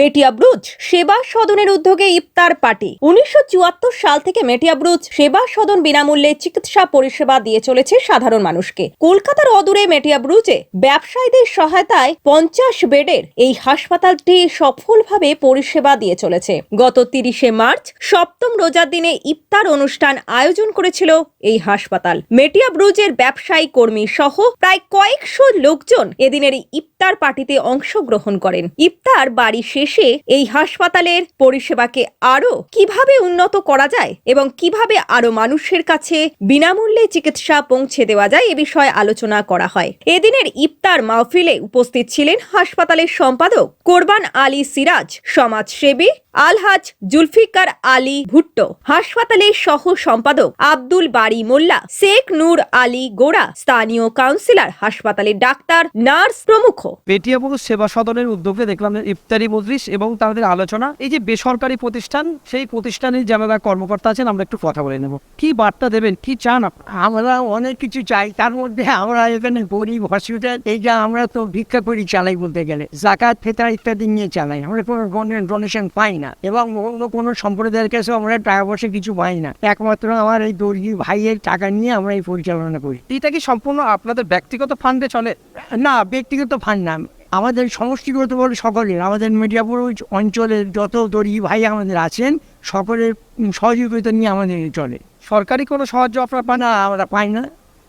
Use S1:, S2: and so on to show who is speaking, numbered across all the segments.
S1: মেটিয়া Brugge সেবা সদনের উদ্যোগে ইফতার party. উনিশশো চুয়াত্তর সাল থেকে মেটিয়া ব্রুজ সেবা সদন বিনামূল্যে চিকিৎসা পরিষেবা দিয়ে চলেছে সাধারণ মানুষকে। কলকাতার অদূরে মেটিয়া ব্রুজে ব্যবসায়ীদের সহায়তায় পঞ্চাশ বেডের এই হাসপাতালটি সফলভাবে পরিষেবা দিয়ে চলেছে। গত তিরিশে মার্চ, সপ্তম রোজার দিনে ইফতার অনুষ্ঠান আয়োজন করেছিল এই হাসপাতাল। মেটিয়া ব্রুজের ব্যবসায়ী কর্মী সহ প্রায় কয়েকশো লোকজন এদিনের ইফতার পার্টিতে অংশগ্রহণ করেন। ইফতার বাড়ি শেষে এই হাসপাতালের পরিষেবাকে আরও কীভাবে উন্নত করা যায় এবং কীভাবে আরও মানুষের কাছে বিনামূল্যে চিকিৎসা পৌঁছে দেওয়া যায় এ বিষয়ে আলোচনা করা হয়। এদিনের ইফতার মাহফিলে উপস্থিত ছিলেন হাসপাতালের সম্পাদক কোরবান আলী সিরাজ, সমাজসেবী আলহাজ জুলফিকার আলী ভুট্টো হাসপাতালের সহ সম্পাদক আব্দুল বাড়ি মোল্লা শেখ নূর আলী গোড়া স্থানীয় কাউন্সিলর হাসপাতালের ডাক্তার নার্স প্রমুখ।
S2: পেটিয়াপুর সেবা সদনের উদ্যোগে দেখলাম যে ইফতারি মজলিস এবং তাদের আলোচনা। এই যে বেসরকারি প্রতিষ্ঠান সেই প্রতিষ্ঠানের যারা কর্মকর্তা আছেন আমরা একটু কথা বলে নেব। কি বার্তা দেবেন? কি চান
S3: আমরা অনেক কিছু চাই। তার মধ্যে আমরা এখানে গরিব হসপিটাল এই এইটা আমরা তো ভিক্ষা করি চালাই বলতে গেলে। জাকাত ফেতা ইত্যাদি নিয়ে চালাই। আমরা কোনো ডোনেশন পাই না। এবং অন্য কোনো সম্প্রদায়ের কাছেও আমরা টাকা পয়সা কিছু পাই না। একমাত্র আমার এই দর্জি ভাইয়ের টাকা নিয়ে আমরা এই পরিচালনা করি।
S2: এটা কি সম্পূর্ণ আপনাদের ব্যক্তিগত ফান্ডে চলে?
S3: না ব্যক্তিগত ফান্ড না। আমাদের সমষ্টিগত বলে সকলের আমাদের মিডিয়াপুর অঞ্চলের যত দর্জি ভাই আমাদের আছেন সকলের সহযোগিতা নিয়ে আমাদের চলে।
S2: সরকারি কোনো সাহায্য আপনার পান?
S3: না আমরা পাই না।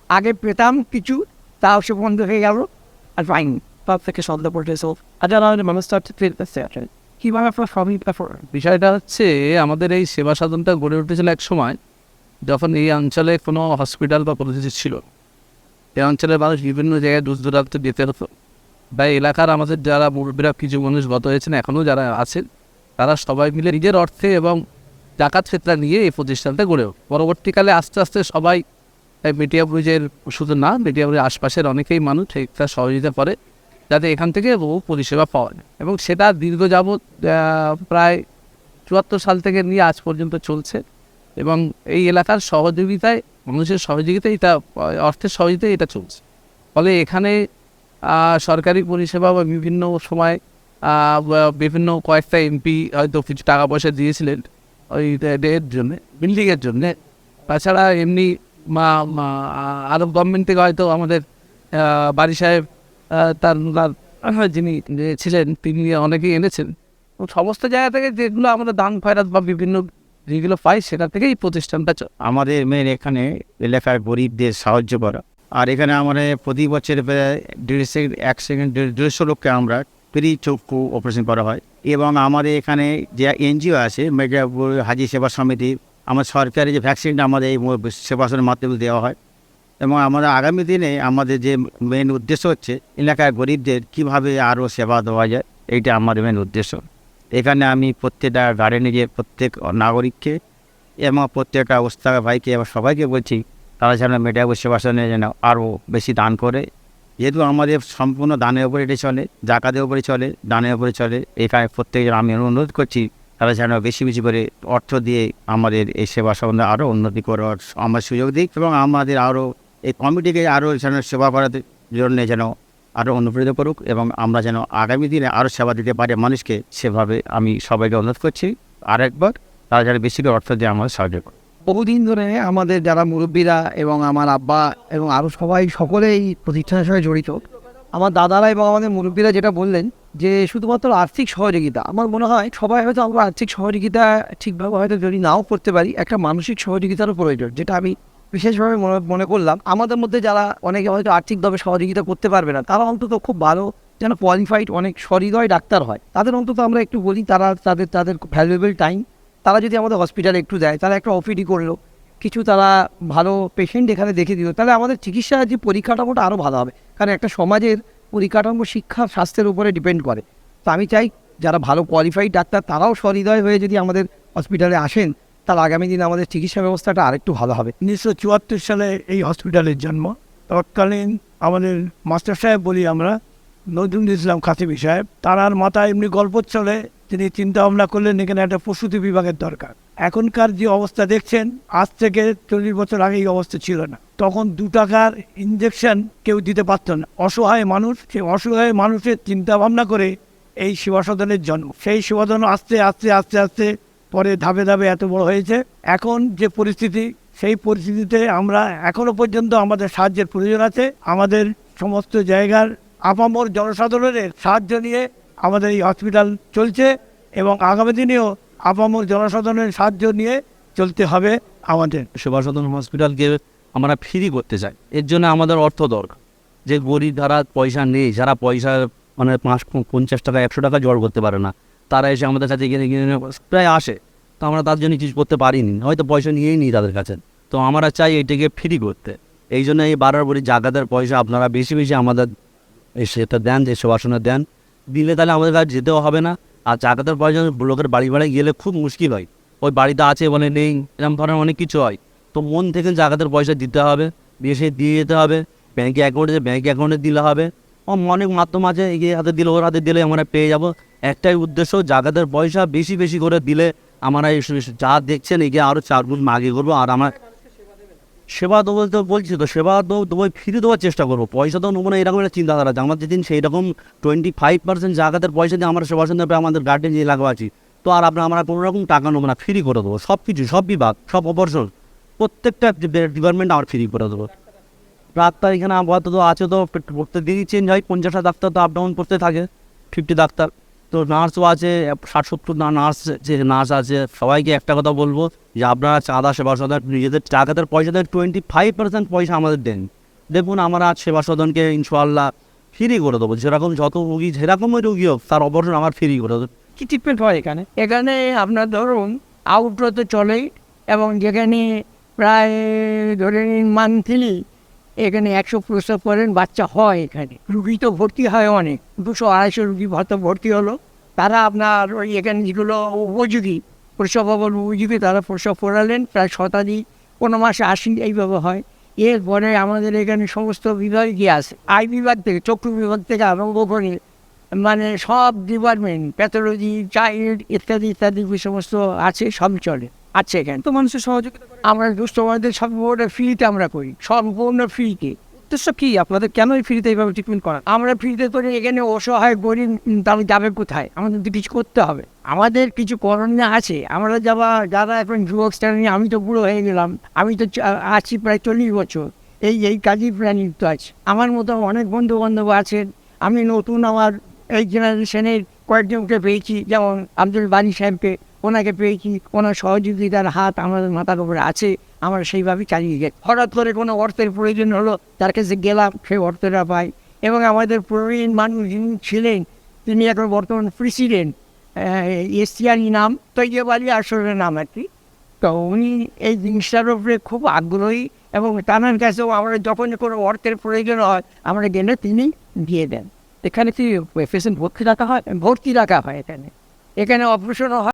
S3: আগে পেতাম কিছু তাও সে বন্ধ হয়ে গেল আর পাইনি।
S2: তার থেকে সন্দেহ পড়েছে আচ্ছা আমাদের মানুষ কীভাবে আপনার সবই
S4: বিষয়টা হচ্ছে, আমাদের এই সেবা সাধনটা গড়ে উঠেছিল এক সময় যখন এই অঞ্চলে কোনো হসপিটাল বা কিছু ছিল। এই অঞ্চলের মানুষ বিভিন্ন জায়গায় দূর দূরান্তে যেতে হতো। বা এলাকার আমাদের যারা মুরব্বীরা, কিছু মানুষ গত হয়েছেন এখনও যারা আছেন, তারা সবাই মিলে নিজের অর্থে এবং ডাকাত ফেতরা নিয়ে এই প্রতিষ্ঠানটা গড়ে ওঠে পরবর্তীকালে আস্তে আস্তে সবাই মিডিয়া ব্রিজের শুধু না মিডিয়া ব্রিজের আশপাশের অনেকেই মানুষ একটা সহযোগিতা করে। যাতে এখান থেকে বহু পরিষেবা পাওয়া যায়। এবং সেটা দীর্ঘ যাবৎ প্রায় চুয়াত্তর সাল থেকে নিয়ে আজ পর্যন্ত চলছে। এবং এই এলাকার সহযোগিতায়, মানুষের সহযোগিতায় এটা, অর্থের সহযোগিতায় এটা চলছে। ফলে এখানে সরকারি পরিষেবা বা বিভিন্ন সময় বিভিন্ন কয়েকটা এমপি হয়তো কিছু টাকা পয়সা দিয়েছিলেন ওই এর জন্যে বিল্ডিংয়ের জন্যে। তাছাড়া এমনি আরব গভর্নমেন্ট থেকে হয়তো আমাদের বাড়ি সাহেব তার তার যিনি ছিলেন, তিনি অনেকেই এনেছেন। সমস্ত জায়গা থেকে যেগুলো আমরা দান ফয়রাত বা বিভিন্ন যেগুলো পাই, সেটা থেকেই প্রতিষ্ঠানটা
S5: আমাদের মেয়ের এখানে এলাকার গরিবদের সাহায্য করা। আর এখানে আমরা প্রতি বছর প্রায় দেড় সেকেন্ড এক সেকেন্ড, দেড়- দেড়শো লোককে আমরা ফ্রি চক্ষু অপারেশন করা হয়। এবং আমাদের এখানে যে এনজিও আছে মেদিনীপুর হাজি সেবা সমিতি, আমার সরকারি যে ভ্যাকসিনটা আমাদের এই ম- সেবা মাধ্যমে দেওয়া হয় এবং আমরা আগামী দিনে আমাদের যে মেন উদ্দেশ্য হচ্ছে এলাকায় গরিবদের কীভাবে আরও সেবা দেওয়া যায়, এইটা আমার মেন উদ্দেশ্য। এখানে আমি প্রত্যেকটা গার্ডেনে গিয়ে প্রত্যেক নাগরিককে এবং প্রত্যেকটা অবস্থা ভাইকে এবং সবাইকে বলছি, তারা যেন মেডিয়াবুর সেবাসনে যেন আরও বেশি দান করে। যেহেতু আমাদের সম্পূর্ণ দানের উপরে এটা চলে, জাকাতের উপরে চলে, দানের উপরে চলে এখানে প্রত্যেকজন আমি অনুরোধ করছি, তারা যেন বেশি বেশি করে অর্থ দিয়ে আমাদের এই সেবা সম্বন্ধে আরও উন্নতি করার আমার সুযোগ দিক এবং আমাদের আরও এই কমিটিকে আরও যেন সেবা করার জন্য যেন আরও অনুপ্রেরিত করুক এবং আমরা যেন আগামী দিনে আরও সেবা দিতে পারি মানুষকে, সেভাবে আমি সবাইকে অনুরোধ করছি। আরেকবার তারা যেন বেশি করে অর্থ দিয়ে আমাদের সাহায্য করে
S3: বহুদিন ধরে আমাদের যারা মুরব্বীরা এবং আমার আব্বা এবং আরও সবাই সকলেই প্রতিষ্ঠানের সঙ্গে জড়িত, আমার দাদারা এবং আমাদের মুরব্বীরা যেটা বললেন যে শুধুমাত্র আর্থিক সহযোগিতা, আমার মনে হয় সবাই হয়তো আমরা আর্থিক সহযোগিতা ঠিকভাবে হয়তো যদি নাও করতে পারি, একটা মানসিক সহযোগিতারও প্রয়োজন, যেটা আমি বিশেষভাবে মনে মনে করলাম, আমাদের মধ্যে যারা অনেকে হয়তো আর্থিকভাবে সহযোগিতা করতে পারবে না, তারা অন্তত খুব ভালো যেন কোয়ালিফাইড অনেক সহৃদয় ডাক্তার হয়। তাদের অন্তত আমরা একটু বলি, তারা তাদের তাদের ভ্যালুয়েবল টাইম তারা যদি আমাদের হসপিটালে একটু দেয়, তারা একটা ওপিডি করল, কিছু তারা ভালো পেশেন্ট এখানে দেখে দিল, তাহলে আমাদের চিকিৎসার যে পরিকাঠামোটা আরও ভালো হবে। কারণ একটা সমাজের পরিকাঠামো, শিক্ষা, স্বাস্থ্যের উপরে ডিপেন্ড করে। তো আমি চাই, যারা ভালো কোয়ালিফাইড ডাক্তার, তারাও সহৃদয় হয়ে যদি আমাদের হসপিটালে আসেন তাহলে আগামী দিনে আমাদের চিকিৎসা ব্যবস্থাটা আরেকটু ভালো হবে।
S6: উনিশশো চুয়াত্তর সালে এই হসপিটালের জন্ম। তৎকালীন আমাদের মাস্টার সাহেব বলি আমরা, নজরুল ইসলাম খাতিবি সাহেব। তারার মাথায় এমনি গল্প চলে তিনি চিন্তা ভাবনা করলেন এখানে একটা প্রসূতি বিভাগের দরকার। এখনকার যে অবস্থা দেখছেন, আজ থেকে চল্লিশ বছর আগে এই অবস্থা ছিল না। তখন দু টাকার ইঞ্জেকশন কেউ দিতে পারতো না। অসহায় মানুষ সেই অসহায় মানুষের চিন্তা ভাবনা করে এই সেবা সদনের জন্ম। সেই সেবা আস্তে আস্তে আস্তে আস্তে পরে ধাপে ধাপে এত বড় হয়েছে। এখন যে পরিস্থিতি, সেই পরিস্থিতিতে আমরা এখনও পর্যন্ত আমাদের সাহায্যের প্রয়োজন আছে। আমাদের সমস্ত জায়গার আপামর জনসাধারণের সাহায্য নিয়ে আমাদের এই হসপিটাল চলছে এবং আগামী দিনেও আপামর জনসাধারণের সাহায্য নিয়ে চলতে হবে আমাদের।
S7: সেবা সদন হসপিটালকে আমরা ফ্রি করতে চাই। এর জন্য আমাদের অর্থ দরকার। যে গরিব যারা পয়সা নেই, যারা পয়সা মানে পাঁচ, পঞ্চাশ টাকা, একশো টাকা জড় করতে পারে না তারা এসে আমাদের কাছে প্রায় আসে। তো আমরা তার জন্য কিছু করতে পারিনি। হয়তো পয়সা নিয়েই নিই তাদের কাছে। তো আমরা চাই এটাকে ফ্রি করতে। এই জন্য এই বারবার বলি জাগাতের পয়সা আপনারা বেশি বেশি আমাদের সেটা দেন, যে সেবাসনে দেন। দিলে তাহলে আমাদের কাছে যেতেও হবে না। আর জাগাতের পয়সা লোকের বাড়ি বাড়ি গেলে খুব মুশকিল হয়। ওই বাড়িতে আছে বলে নেই, এরকম ধরনের অনেক কিছু হয়। তো মন থেকে জাগাতের পয়সা দিতে হবে, দিয়ে বেশি দিয়ে যেতে হবে। ব্যাঙ্কে অ্যাকাউন্টে ব্যাঙ্ক অ্যাকাউন্টে দিলে হবে। অনেক মাধ্যম আছে এগিয়ে হাতে দিলে, ওর হাতে দিলে আমরা পেয়ে যাব। একটাই উদ্দেশ্য জাগাতের পয়সা বেশি বেশি করে দিলে আমরা এই যা দেখছেন এগিয়ে আরও চার গুণ আগে করব, আর আমার সেবা দেবো তো বলছি তো, সেবা দেবো ফিরে দেওয়ার চেষ্টা করব। পয়সা তো নেব না, এরকম একটা চিন্তাধারা আছে। আমার যেদিন সেই রকম টোয়েন্টি ফাইভ পার্সেন্ট জায়গাতের পয়সা দিয়ে আমরা সেবা সন্ধ্যা আমাদের গার্ডেন যে এলাকা আছি, তো আর আপনার আমরা কোনো রকম টাকা নেব না ফ্রি করে দেবো। সব কিছু সব বিভাগ, সব অপারেশন প্রত্যেকটা ডিপার্টমেন্ট আমার ফ্রি করে দেবো। ডাক্তার এখানে আপাতত আছে তো প্রত্যেক দিনই চেঞ্জ হয় পঞ্চাশটা ডাক্তার তো আপ ডাউন করতে থাকে ফিফটি ডাক্তার। তো নার্সও আছে ষাট সত্তর না নার্স যে নার্স আছে সবাইকে একটা কথা বলব যে আপনারা চাঁদা সেবা সদন নিজেদের টাকাদের পয়সা দেন টোয়েন্টি ফাইভ পার্সেন্ট পয়সা আমাদের দেন। দেখুন আমরা আজ সেবা সদনকে ইনশাল্লাহ ফ্রি করে দেবো যেরকম যত রুগী যেরকমই রুগী হোক তার অপারেশন আমার ফ্রি করে দেবো।
S2: কি ট্রিটমেন্ট হয় এখানে?
S8: এখানে আপনার ধরুন আউটডোর তো চলেই এবং যেখানে প্রায় ধরে নিন মান্থলি এখানে একশো প্রসব করেন, বাচ্চা হয় এখানে। রুগী তো ভর্তি হয় অনেক। দুশো আড়াইশো রুগী হয়তো ভর্তি হলো। তারা আপনার ওই এখানে যেগুলো উপযোগী প্রসব ভবন উপযোগী, তারা প্রসব করালেন। প্রায় শতাধিক, কোনো মাসে আশি, এইভাবে হয়। এরপরে আমাদের এখানে সমস্ত বিভাগই আছে। আই বিভাগ থেকে, চক্ষু বিভাগ থেকে আরম্ভ করে মানে সব ডিপার্টমেন্ট প্যাথোলজি চাইল্ড ইত্যাদি ইত্যাদি সমস্ত আছে সব চলে। আছে এখানে।
S2: তো মানুষের সহযোগিতা
S8: আমরা দুস্থ মানুষদের সম্পূর্ণ ফ্রিতে আমরা করি। সম্পূর্ণ ফ্রিতে
S2: উদ্দেশ্য কি? আপনাদের কেন ফ্রিতে এইভাবে ট্রিটমেন্ট করা?
S8: আমরা ফ্রিতে করে এখানে অসহায়, গরিব তারা যাবে কোথায়? আমাদের তো কিছু করতে হবে। আমাদের কিছু করণীয় আছে। আমরা যাবা যারা এখন যুবক শ্রেণি, আমি তো বুড়ো হয়ে গেলাম। আমি তো আছি প্রায় চল্লিশ বছর। এই এই কাজেই প্রায় নিযুক্ত আছে। আমার মতো অনেক বন্ধু বান্ধব আছেন। আমি নতুন আমার এই জেনারেশনের কয়েকজনকে পেয়েছি। যেমন আব্দুল বাড়ি সাহেবকে। ওনাকে পেয়েছি ওনার সহযোগিতার হাত আমাদের মাথার উপরে আছে, আমরা সেইভাবেই চালিয়ে যাই হঠাৎ করে কোনো অর্থের প্রয়োজন হলো, তার কাছে গেলাম, সেই অর্থটা পাই। এবং আমাদের প্রবীণ মানুষ যিনি ছিলেন, তিনি এখন বর্তমান প্রেসিডেন্ট এশিয়ানি নাম তৈরি বাড়ি আসলে নাম আর কি। তো উনি এই জিনিসটার উপরে খুব আগ্রহী এবং তানার কাছেও আমরা যখন কোনো অর্থের প্রয়োজন হয়, আমরা গেলে তিনি দিয়ে দেন।
S2: এখানে কি পেশেন্ট ভর্তি রাখা হয়?
S8: ভর্তি রাখা হয় এখানে। এখানে অপারেশনও হয়।